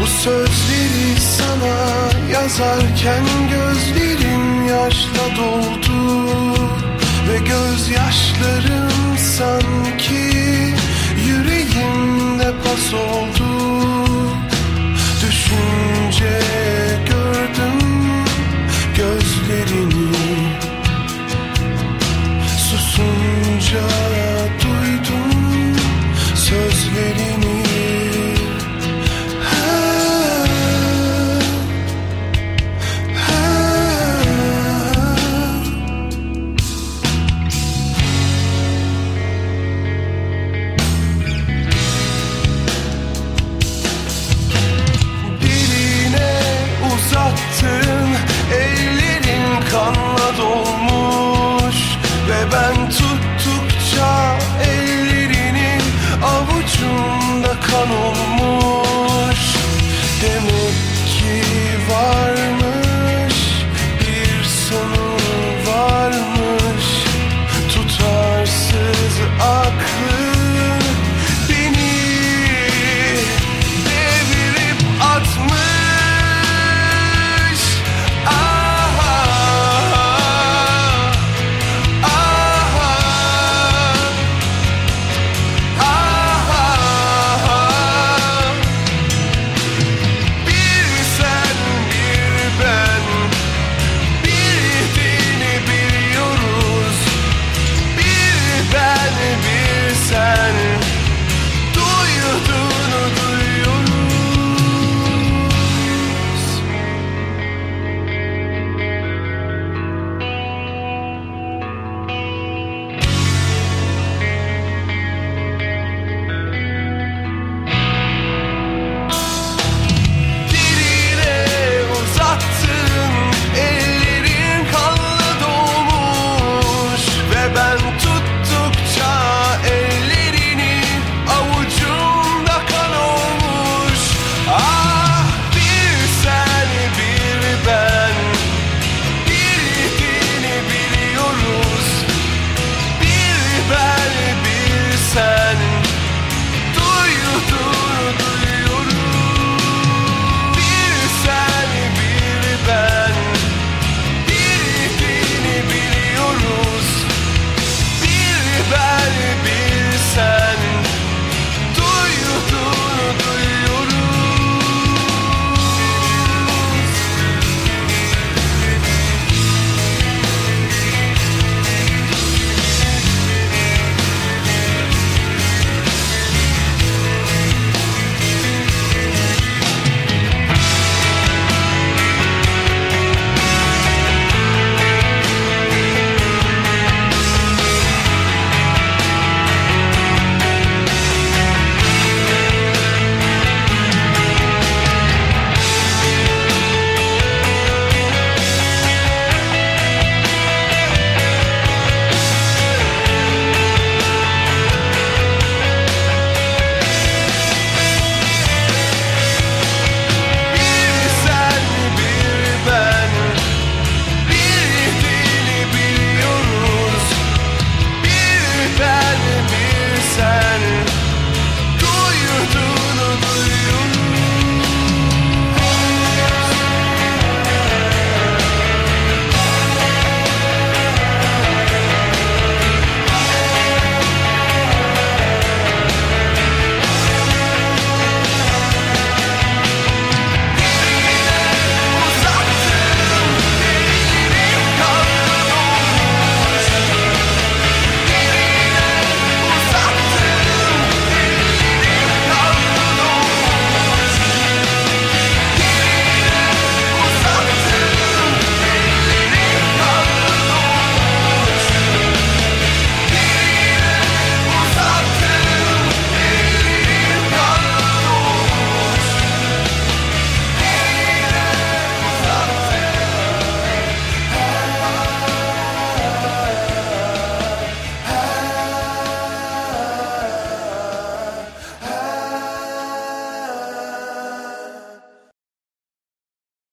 Bu sözleri sana yazarken gözlerim yaşla doldu. Ve gözyaşlarım sanki yüreğimde pas oldu. Düşünce gördüm gözlerini. heaven